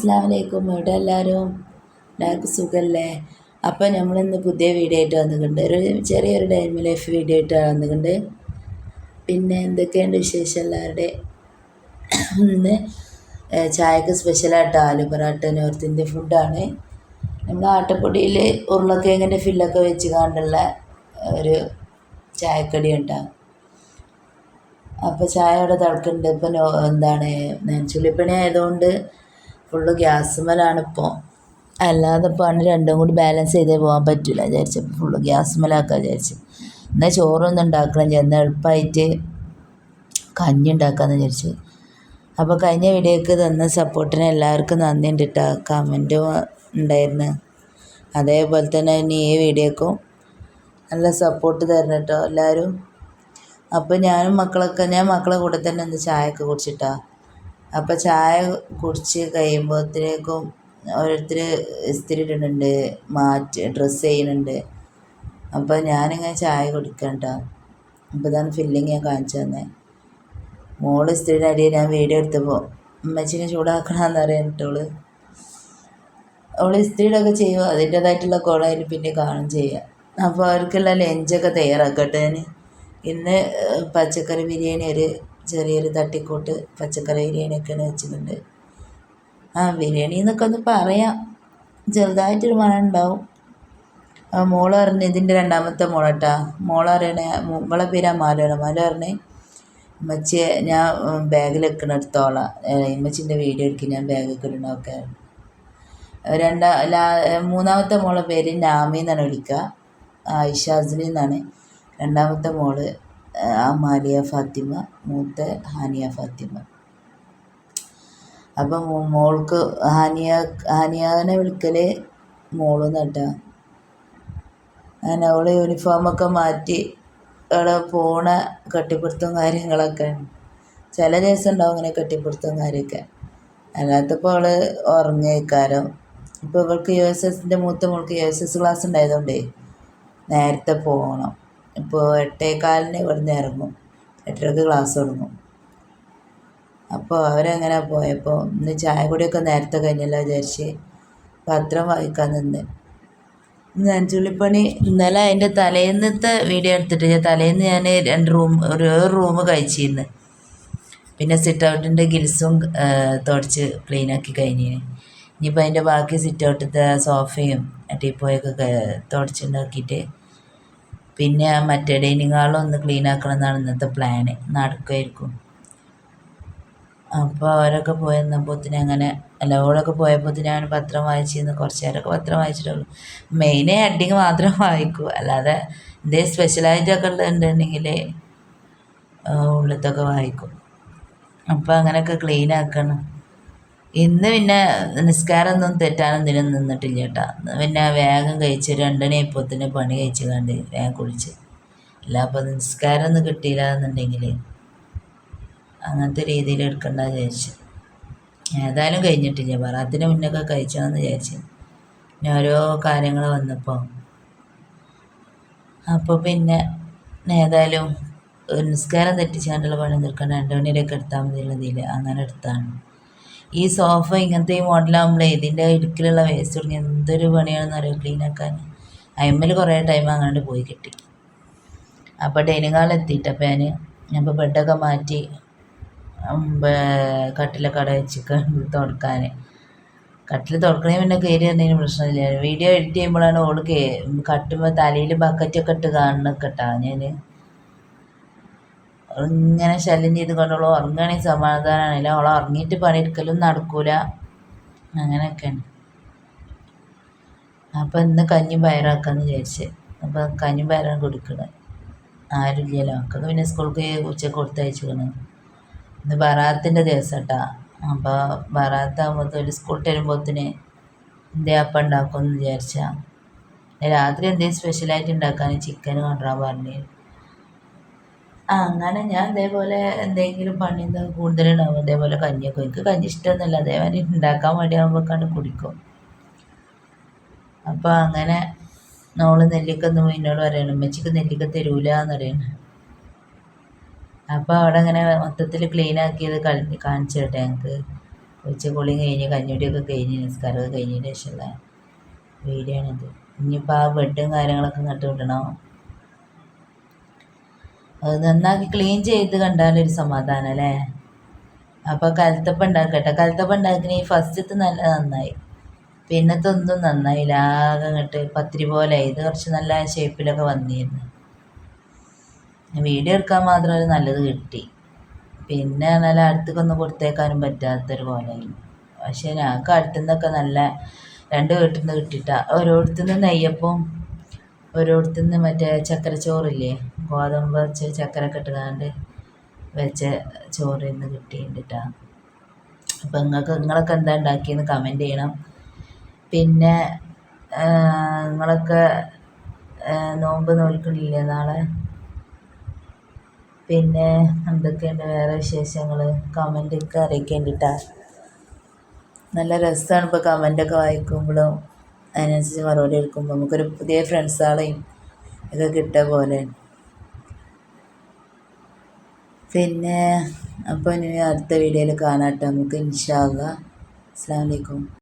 Hi hello അസ്സാം വലൈക്കും ഇവിടെ എല്ലാവരും എല്ലാവർക്കും സുഖമല്ലേ അപ്പോൾ നമ്മളിന്ന് പുതിയ വീഡിയോ ആയിട്ട് വന്നിട്ടുണ്ട്. ഒരു ചെറിയൊരു ഡൈം ലൈഫ് വീഡിയോ ആയിട്ട് വന്നിട്ടുണ്ട്. പിന്നെ എന്തൊക്കെയുണ്ട് വിശേഷം എല്ലാവരുടെ? ഇന്ന് ചായക്ക് സ്പെഷ്യലായിട്ട് ആലു പൊറാട്ട നോർത്ത് ഇന്ത്യൻ ഫുഡാണ് നമ്മൾ ആട്ടപ്പൊടിയിൽ ഉരുളക്കിഴങ്ങിന്റെ ഫില്ലൊക്കെ വെച്ച് കണ്ടുള്ള ഒരു ചായക്കടി ഉണ്ടാകും അപ്പോൾ ചായ അവിടെ തിളക്കുന്നുണ്ട് ഇപ്പം എന്താണ് ചുള്ളിപ്പണി ആയതുകൊണ്ട് ഫുള്ള് ഗ്യാസുമലാണ് ഇപ്പോൾ അല്ലാതെ ഇപ്പോൾ ആണ് രണ്ടും കൂടി ബാലൻസ് ചെയ്തേ പോകാൻ പറ്റില്ല വിചാരിച്ചപ്പോൾ ഫുള്ള് ഗ്യാസുമലാക്കാൻ വിചാരിച്ചു. എന്നാൽ ചോറൊന്നും ഉണ്ടാക്കണം എന്നാൽ എളുപ്പമായിട്ട് കഞ്ഞി ഉണ്ടാക്കാമെന്ന് വിചാരിച്ചു. അപ്പോൾ കഴിഞ്ഞ വീഡിയോക്ക് തന്ന സപ്പോർട്ടിന് എല്ലാവർക്കും നന്ദി ഉണ്ട് കേട്ടോ കമന്റും ഉണ്ടായിരുന്നു. അതേപോലെ തന്നെ ഇനി ഈ വീഡിയോക്കും നല്ല സപ്പോർട്ട് തരണം കേട്ടോ എല്ലാവരും അപ്പോൾ ഞാനും മക്കളൊക്കെ ഞാൻ മക്കളെ കൂടെ തന്നെ ഒന്ന് ചായയൊക്കെ കുടിച്ചിട്ടാ. അപ്പോൾ ചായ കുടിച്ച് കഴിയുമ്പോഴത്തേക്കും ഓരോരുത്തർ ഇസ്തിരി ഇടുന്നുണ്ട് മാറ്റ് ഡ്രസ്സ് ചെയ്യുന്നുണ്ട്. അപ്പം ഞാനിങ്ങനെ ചായ കുടിക്കണ്ട അപ്പം ഇതാണ് ഫില്ലിങ് ഞാൻ കാണിച്ചു തന്നെ. മോൾ ഇസ്തിരിയുടെ അടിയിൽ ഞാൻ വീഡിയോ എടുത്തപ്പോൾ അമ്മച്ചിനെ ചൂടാക്കണമെന്ന് അറിയാനിട്ടോൾ അവൾ ഇസ്തിരിയുടെയൊക്കെ ചെയ്യുമോ അതിന്റേതായിട്ടുള്ള കുളം പിന്നെ കാണും ചെയ്യുക അപ്പോൾ അവർക്കുള്ള ലഞ്ചൊക്കെ തയ്യാറാക്കട്ടെ ഞാൻ ഇന്ന് പച്ചക്കറി ബിരിയാണി ഒരു ചെറിയൊരു തട്ടിക്കൂട്ട് പച്ചക്കറി ബിരിയാണിയൊക്കെയാണ് വെച്ചിട്ടുണ്ട്. ആ ബിരിയാണി എന്നൊക്കെ ഒന്ന് പറയാം. ചെറുതായിട്ടൊരു മണം ഉണ്ടാവും ആ മോൾ പറഞ്ഞ് ഇതിന്റെ രണ്ടാമത്തെ മോളട്ടാ. മോൾ പറയണേ മോളെ പേരാ മാലോണ മാല പറഞ്ഞേ ഉമ്മച്ചിയെ ഞാൻ ബാഗിൽ വെക്കണ എടുത്തോളാം ഉമ്മച്ചിന്റെ വീഡിയോ എടുക്കും ഞാൻ ബാഗ് വെക്കണമൊക്കെ രണ്ടാ ലാ മൂന്നാമത്തെ മോളെ പേര് നാമി എന്നാണ് വിളിക്കുക ഐഷാസിലി എന്നാണ് രണ്ടാമത്തെ മോൾ മാലിയ ഫാത്തിമ മൂത്ത ഹാനിയ ഫാത്തിമ. അപ്പം മോൾക്ക് ഹാനിയ ഹാനിയാനെ വിളിക്കൽ മോൾ നട്ടാ. അങ്ങനെ യൂണിഫോം യൂണിഫോമൊക്കെ മാറ്റി അവളെ പോണ കെട്ടിപ്പിടുത്തവും കാര്യങ്ങളൊക്കെ. ചില ദിവസം ഉണ്ടാവും ഇങ്ങനെ കെട്ടിപ്പിടുത്തവും കാര്യമൊക്കെ അല്ലാത്തപ്പോൾ അവൾ ഉറങ്ങിയേക്കാരം ഇപ്പോൾ ഇവൾക്ക് യു എസ് എസിന്റെ മൂത്ത മോൾക്ക് യു എസ് എസ് ക്ലാസ് ഉണ്ടായതുകൊണ്ടേ നേരത്തെ പോകണം ഇപ്പോൾ എട്ടേകാലിന് ഇവിടുന്ന് ഇറങ്ങും. എട്ടരക്ക് ക്ലാസ് തുടങ്ങും. അപ്പോൾ അവരങ്ങനെ പോയപ്പോൾ ഇന്ന് ചായ കുടിയൊക്കെ നേരത്തെ കഴിഞ്ഞല്ലോ വിചാരിച്ച് പത്രം വായിക്കാൻ നിന്ന്. നഞ്ചുള്ളിപ്പണി ഇന്നലെ അതിന്റെ തലേന്നത്തെ വീഡിയോ എടുത്തിട്ട് ഞാൻ തലേന്ന് ഞാൻ രണ്ട് റൂം ഒരു റൂം കഴിച്ചിരുന്നു പിന്നെ സിറ്റ് ഔട്ടിന്റെ ഗിൽസും തുടച്ച് ക്ലീനാക്കി കഴിഞ്ഞിന്. ഇനിയിപ്പോൾ അതിന്റെ ബാക്കി സിറ്റ് ഔട്ടിലത്തെ സോഫയും ടീപ്പോയൊക്കെ തുടച്ചുണ്ടാക്കിയിട്ട് പിന്നെ മറ്റേ ഡൈനിങ് ഹാളും ഒന്ന് ക്ലീൻ ആക്കണം എന്നാണ് ഇന്നത്തെ പ്ലാന് നടക്കുമായിരിക്കും അപ്പോൾ അവരൊക്കെ പോയെന്നപ്പോത്തിന് അങ്ങനെ അല്ല ഓളൊക്കെ പോയപ്പോത്തിന് ഞാൻ പത്രം വായിച്ചിരുന്നു. കുറച്ച് നേരമൊക്കെ പത്രം വായിച്ചിട്ടുള്ളൂ. മെയിൻ ഹെഡിങ് മാത്രം വായിക്കും. അല്ലാതെ എന്തേ സ്പെഷ്യലായിട്ടൊക്കെ ഉണ്ടെന്നുണ്ടെങ്കിൽ ഉള്ളതൊക്കെ വായിക്കും. അപ്പോൾ അങ്ങനെയൊക്കെ ക്ലീൻ ആക്കണം. ഇന്ന് പിന്നെ നിസ്കാരമൊന്നും തെറ്റാനൊന്നും ഇതിനും നിന്നിട്ടില്ല കേട്ടോ. പിന്നെ വേഗം കഴിച്ച് രണ്ടണി ആയപ്പോത്തിന് പണി കഴിച്ച് കണ്ട് വേഗം കുളിച്ച്. അല്ല അപ്പോൾ നിസ്കാരമൊന്നും കിട്ടിയില്ല എന്നുണ്ടെങ്കിൽ അങ്ങനത്തെ രീതിയിൽ എടുക്കണ്ട വിചാരിച്ചു. ഏതായാലും കഴിഞ്ഞിട്ടില്ല. ബറാത്തിന് മുന്നൊക്കെ കഴിച്ചോന്ന് വിചാരിച്ചു. പിന്നെ ഓരോ കാര്യങ്ങൾ വന്നപ്പോൾ അപ്പോൾ പിന്നെ ഏതായാലും നിസ്കാരം തെറ്റിച്ചാണ്ടുള്ള പണി നിൽക്കണം രണ്ട് മണിയിലൊക്കെ എടുത്താൽ മതിയുള്ളതിൽ അങ്ങനെ എടുത്താണ്. ഈ സോഫ ഇങ്ങനത്തെ ഈ മോഡലാകുമ്പോഴേ ഇതിന്റെ ഇടുക്കിലുള്ള വേസ്റ്റ് തുടങ്ങി എന്തൊരു പണിയാണെന്ന് അറിയാം? ക്ലീനാക്കാൻ അയമ്മൽ കുറേ ടൈം അങ്ങോട്ട് പോയി കിട്ടി. അപ്പോൾ ഡൈനിങ് ഹാളിൽ എത്തിയിട്ടപ്പോൾ ഞാൻ അപ്പോൾ ബെഡൊക്കെ മാറ്റി കട്ടിലൊക്കെ അവിടെ വെച്ച് തുടക്കാൻ കട്ടിൽ തുറക്കണേ പിന്നെ കയറി എന്തെങ്കിലും പ്രശ്നമില്ല. വീഡിയോ എഡിറ്റ് ചെയ്യുമ്പോഴാണ് ഓൾ കേ കട്ടുമ്പോൾ തലയിൽ ബക്കറ്റൊക്കെ ഇട്ട് കാണണം കേട്ടോ ഞാൻ ഇങ്ങനെ ശല്യം ചെയ്ത് കൊണ്ടുള്ള ഉറങ്ങുകയാണെങ്കിൽ സമാധാനമാണില്ല അവൾ ഉറങ്ങിയിട്ട് പണിയെടുക്കലും നടക്കൂല. അങ്ങനെയൊക്കെയാണ്. അപ്പോൾ ഇന്ന് കഞ്ഞി പയറാക്കാന്ന് വിചാരിച്ച്. അപ്പോൾ കഞ്ഞിയും പയറാണ് കൊടുക്കുന്നത് ആരുമില്ലല്ലോ. മക്കൾക്ക് പിന്നെ സ്കൂൾക്ക് ഉച്ചയ്ക്ക് കൊടുത്തയച്ചിരിക്കണ് ഇന്ന് ബറാത്തിന്റെ ദിവസം കേട്ടാ അപ്പോൾ ബറാത്താകുമ്പോൾ ഒരു സ്കൂൾ വരുമ്പോഴത്തേന് എന്തേ അപ്പം ഉണ്ടാക്കുമെന്ന് വിചാരിച്ചാൽ രാത്രി എന്തേലും സ്പെഷ്യലായിട്ട് ഉണ്ടാക്കാൻ ചിക്കൻ കൊണ്ടുവരാൻ പറഞ്ഞു. ആ അങ്ങനെ ഞാൻ ഇതേപോലെ എന്തെങ്കിലും പണി കൂടുതലുണ്ടാവും. ഇതേപോലെ കഞ്ഞിയൊക്കെ എനിക്ക് കഞ്ഞി ഇഷ്ടമൊന്നുമില്ല. അതേമാതിരി ഉണ്ടാക്കാൻ മടിയാകുമ്പോഴേക്കാണ് കുടിക്കും. അപ്പോൾ അങ്ങനെ നോൾ നെല്ലിക്ക ഒന്ന് എന്നോട് പറയണം ഉമ്മച്ചിക്ക് നെല്ലിക്ക തരൂല എന്ന് പറയണം. അപ്പോൾ അവിടെ അങ്ങനെ മൊത്തത്തിൽ ക്ലീൻ ആക്കിയത് കളി കാണിച്ചു കേട്ടെ ഞങ്ങൾക്ക് ഉച്ചക്കുളി കഴിഞ്ഞ് കഞ്ഞുടിയൊക്കെ കഴിഞ്ഞ് നിസ്കാരമൊക്കെ കഴിഞ്ഞതിന് ശേഷമുള്ള വീഡിയോ ഇനിയിപ്പോൾ ആ ബെഡും കാര്യങ്ങളൊക്കെ നട്ടു അത് നന്നാക്കി ക്ലീൻ ചെയ്ത് ഒരു സമാധാനം അല്ലേ? അപ്പോൾ കലത്തപ്പം ഉണ്ടാക്കട്ടെ. കലത്തപ്പം ഉണ്ടാക്കണ ഈ ഫസ്റ്റത്തെ നല്ല നന്നായി. പിന്നത്തെ ഒന്നും നന്നായില്ല ആകെ അങ്ങോട്ട് പത്തിരി പോലെ ഇത് കുറച്ച് നല്ല ഷേപ്പിലൊക്കെ വന്നിരുന്നു. വീഡിയോ എടുക്കാൻ മാത്രം ഒരു നല്ലത് കിട്ടി. പിന്നെ നല്ല അടുത്തേക്കൊന്നും കൊടുത്തേക്കാനും പറ്റാത്തൊരു പോലെ പക്ഷേ ഞങ്ങൾക്ക് അടുത്തുനിന്നൊക്കെ നല്ല രണ്ട് വീട്ടിൽ നിന്ന് കിട്ടിയിട്ടാ. ഓരോരുത്തുനിന്ന് നെയ്യപ്പം ഓരോരുത്തുനിന്ന് മറ്റേ ചക്കര ചോറില്ലേ ഗോതമ്പ് വെച്ച് ചക്കര ഇട്ടുകാണ്ട് വെച്ച ചോറിൽ നിന്ന് കിട്ടിയിട്ടാ അപ്പം നിങ്ങൾക്ക് നിങ്ങളൊക്കെ എന്താ ഉണ്ടാക്കിയെന്ന് കമന്റ് ചെയ്യണം. പിന്നെ നിങ്ങളൊക്കെ നോമ്പ് നോൽക്കണില്ലേ നാളെ? പിന്നെ എന്തൊക്കെയുണ്ട് വേറെ വിശേഷങ്ങൾ കമന്റൊക്കെ അറിയിക്കേണ്ടിട്ടാ. നല്ല രസമാണ് ഇപ്പോൾ കമന്റൊക്കെ വായിക്കുമ്പോഴും അതിനനുസരിച്ച് മറുപടി എടുക്കുമ്പോൾ നമുക്കൊരു പുതിയ ഫ്രണ്ട്സുകളെയും ഒക്കെ കിട്ടുക പോലെ. പിന്നെ അപ്പോൾ ഇനി അടുത്ത വീഡിയോയിൽ കാണാം കേട്ടോ നമുക്ക് ഇൻഷാ അള്ളാ. അസ്സാം വലൈക്കും